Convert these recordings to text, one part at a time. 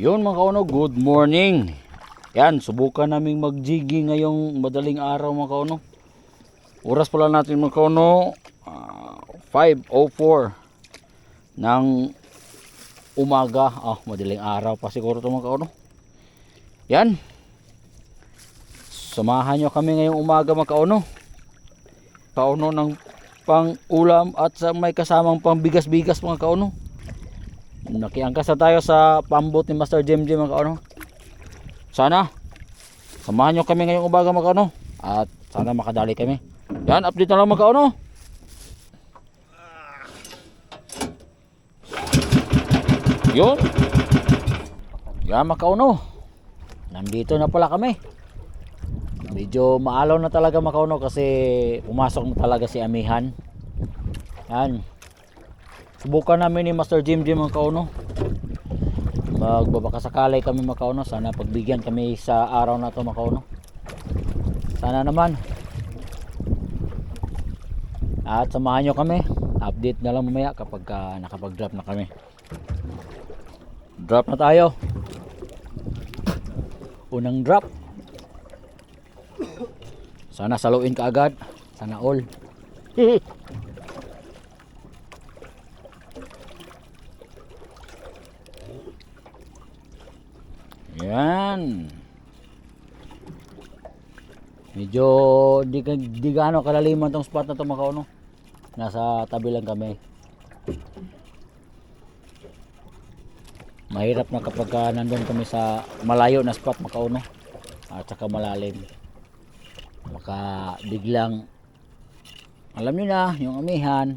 Yun mga kauno, good morning. Yan, subukan naming mag-jigging ngayong madaling araw mga kauno. Oras pala natin mga kauno, ah, 5.04 ng umaga. Ah, madaling araw pa siguro ito mga kauno. Yan. Samahan nyo kami ngayong umaga mga kauno. Kauno ng pang ulam at sa may kasamang pang bigas-bigas mga kauno. Nakiangkas na tayo sa pambot ni Master Jim Jim mga. Sana samahan nyo kami ngayong umaga mga kauno at sana makadali kami. Yan, update na lang mga kauno. Yun. Yan mga kauno. Nandito na pala kami. Medyo maalaw na talaga mga kauno kasi pumasok na talaga si Amihan. Yan. Subukan namin ni Master Jim Jim mga kauno. Magbabakasakalay kami mga kauno. Sana pagbigyan kami sa araw na to mga kauno. Sana naman. At samahan nyo kami. Update na lang mamaya kapag ah, nakapag-drop na kami. Drop na tayo. Unang drop. Sana saluin ka agad. Sana all. Yan. Medyo di, di gaano kalaliman tong spot na to mga kauno. Nasa tabi lang kami. Mahirap na kapag ka nandun kami sa malayo na spot mga kauno. At saka malalim. Baka biglang alam niyo na yung amihan.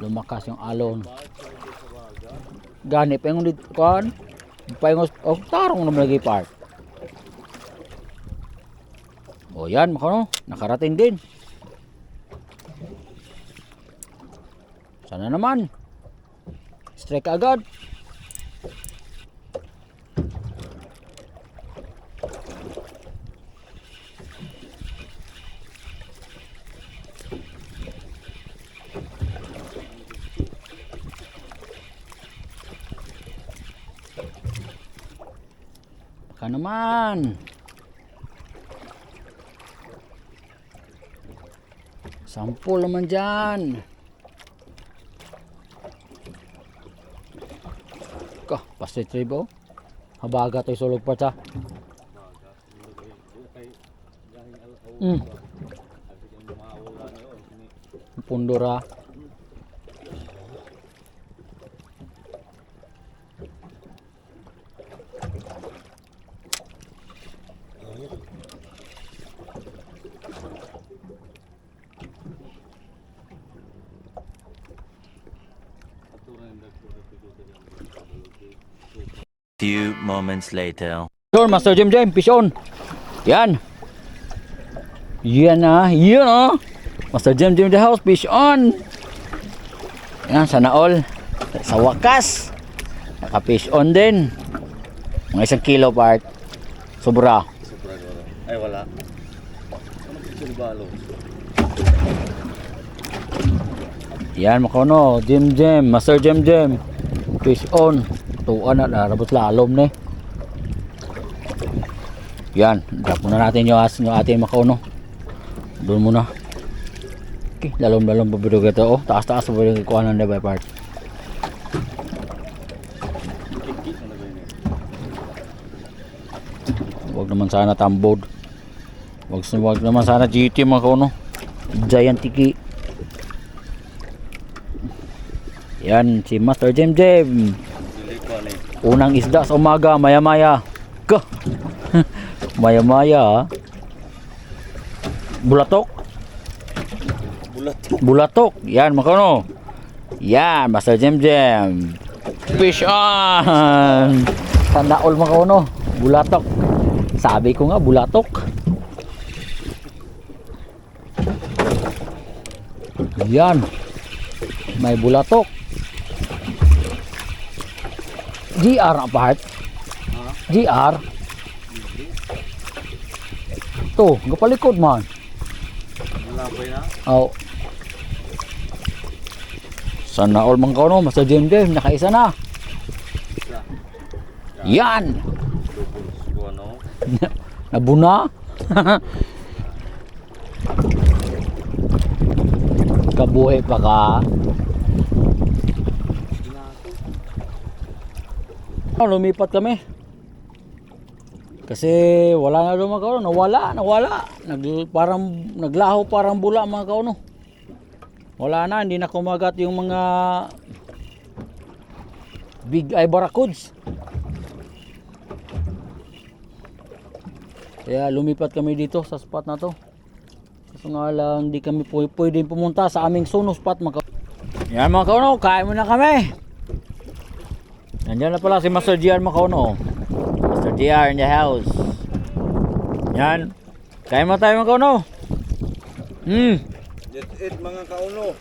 Lumakas yung alon. Gani yung dito kan. Pa yung oh, tarong naman lagi part. O yan, makano, nakarating din. Sana naman. Strike agad. Naman. Sampul naman dyan. Ka, pasti tribo. Habaga tayo sulog pa sa. Mm. Pundura. Few moments later. Sure, Master Jim Jim, fish on. Yan. Yan na, yan ah. Master Jim Jim the house, fish on. Yan, sana all. Sa wakas, naka-fish on din. Mga isang kilo part. Sobra. Ay, wala. Ano Silbalo. Yan, makono. Jim Jim, Master Jim Jim. Fish on. Tuan na, narabot lalom eh. Yan, drop muna natin yung, as, yung ating makono. Doon muna. Okay, lalom-lalom pabidog ito. Oh, taas-taas pabidog ikuha ng by part. Huwag naman sana tambod. Huwag, huwag naman sana GT mga kono. Giant tiki. Yan, si Master ano eh. Unang isda sa umaga, maya-maya. Ka! maya-maya. Bulatok. Bulat. Bulatok. Yan, makano. Yan, Master Jem Jem. Fish on! Tanda all makano. Bulatok. Sabi ko nga, bulatok. Yan. May bulatok. GR ang part. GR. To, gapalikod man. Malapay na. Oh. Sana all mga kauno, Master Jim Jim, nakaisa na. Yan! Nabuna. Kabuhi pa ka. Oh, lumipat kami. Kasi wala na doon mga kauno. Nawala, nawala. Nag, parang, naglaho parang bula mga kauno. Wala na, hindi na kumagat yung mga big eye barracuds. Kaya lumipat kami dito sa spot na to. Kaso nga lang, hindi kami pwedeng pumunta sa aming suno spot mga kauno. Yan mga kauno, kain muna kami. Nandiyan na pala si Master GR mga kauno. Master GR in the house. Yan. Kain mo tayo mga kauno. Hmm. Jet it mga kauno.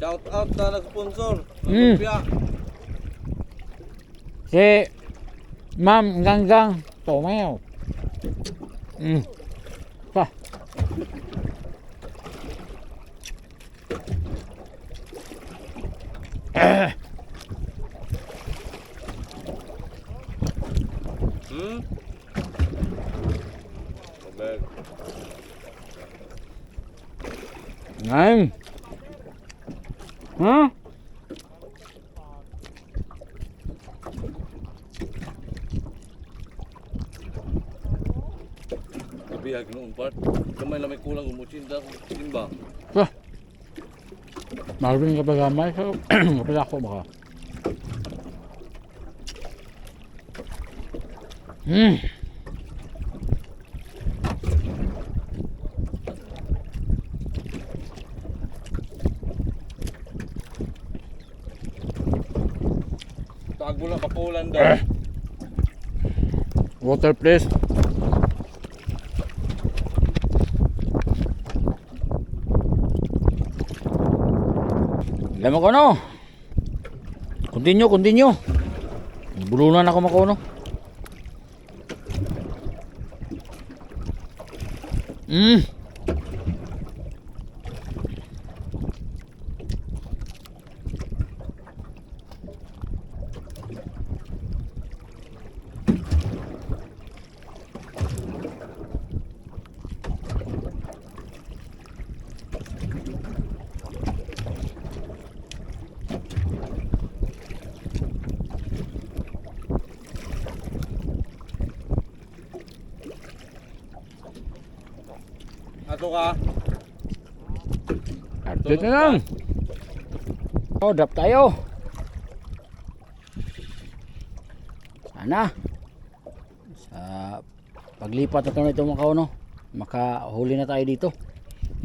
Shout out na nag-sponsor. Mm. Si Ma'am Ganggang Tomeo. Hmm. Pa. Hmm? Ha? Kabihag noong part. Kamay lang may kulang umuchinda. Timba. Pa. Marvin ka pa gamay so kapila ko baka. Hmm. Daw. Water please. Alam mo ko no. Continue, continue. Bulunan ako makono. Mm. Ato ka. Update na. Oh, drop tayo. Sana. Sa paglipat na tayo ito mga kauno, makahuli na tayo dito.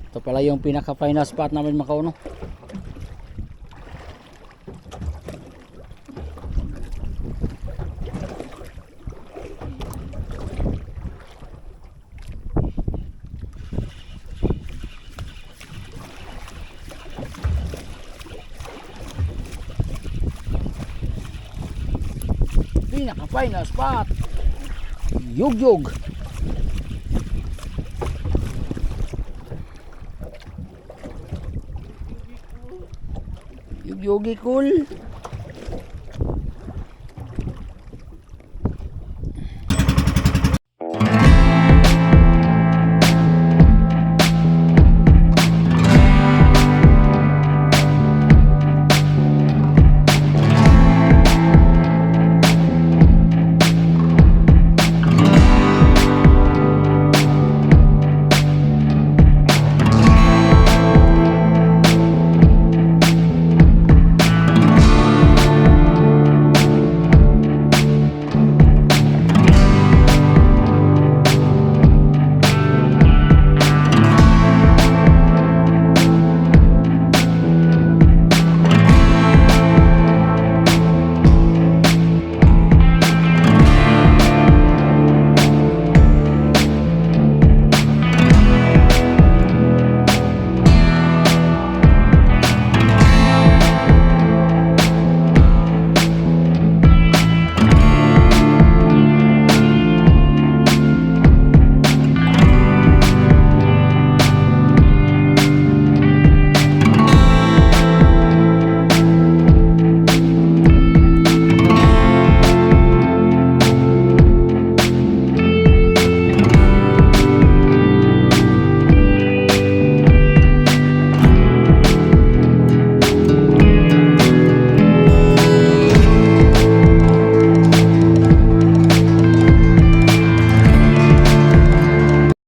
Ito pala yung pinaka final spot namin mga kauno. Pinaka final spot. Yug yug. Yug yugi cool.